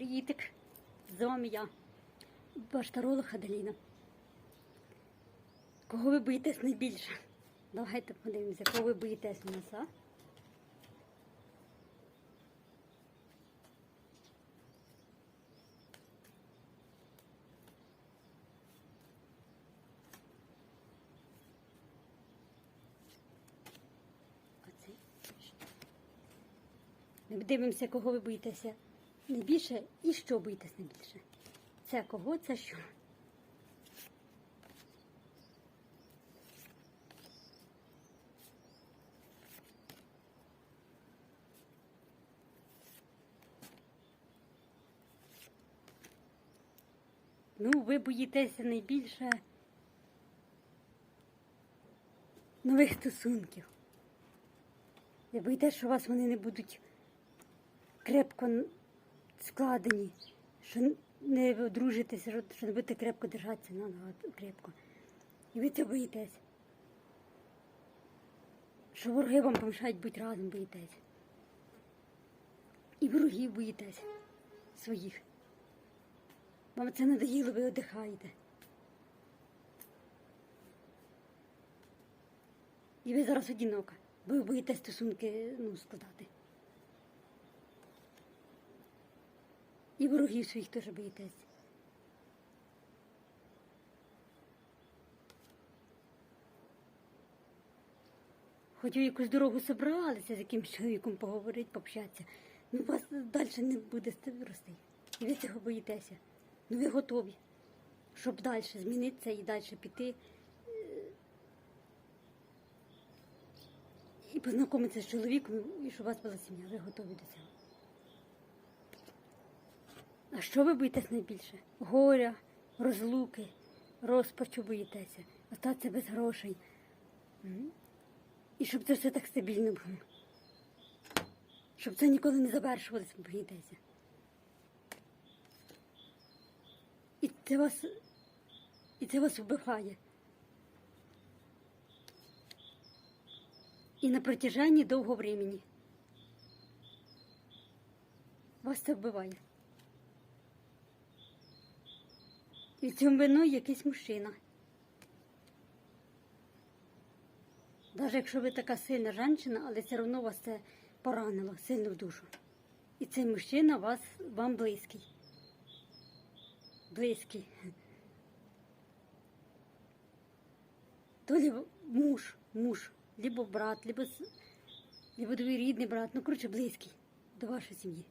Привітик! З вами я, ваш Аделіна. Кого ви боїтесь найбільше? Давайте подивимося, кого ви боїтесь у нас, а? Ми дивимося, кого ви боїтеся найбільше і що боїтесь найбільше. Це кого, це що. Ну, ви боїтеся найбільше нових стосунків. Ви боїтеся, що вас вони не будуть крепко складені, що не одружитеся, що- не будете крепко держатися на ногах крепко. І ви цього боїтесь. Що вороги вам помішають бути разом, боїтесь. І ворогів боїтесь своїх. Вам це надоїло, ви одихаєте. І ви зараз одинока, бо ви боїтесь стосунки ну, складати. І ворогів своїх теж боїтесь. Хоч ви якусь дорогу собралися з якимсь чоловіком поговорити, пообщатися, ну вас далі не буде рости. І ви цього боїтеся. Ну ви готові, щоб далі змінитися і далі піти. е, І познайомитися з чоловіком, і щоб у вас була сім'я. Ви готові до цього. А що ви боїтесь найбільше? Горя, розлуки, розпачу боїтеся, остатися без грошей. І щоб це все так стабільно було. Щоб це ніколи не завершувалося, боїтеся. І це вас, і це вас вбиває. І на протяженні довгого времени. Вас це вбиває. І в цьому виною якийсь мужчина. Навіть якщо ви така сильна жінка, але все одно вас це поранило сильно в душу. І цей мужчина вас, вам близький. Близький. То лі муж, муж, либо брат, либо, либо двоюрідний брат, ну коротше близький до вашої сім'ї.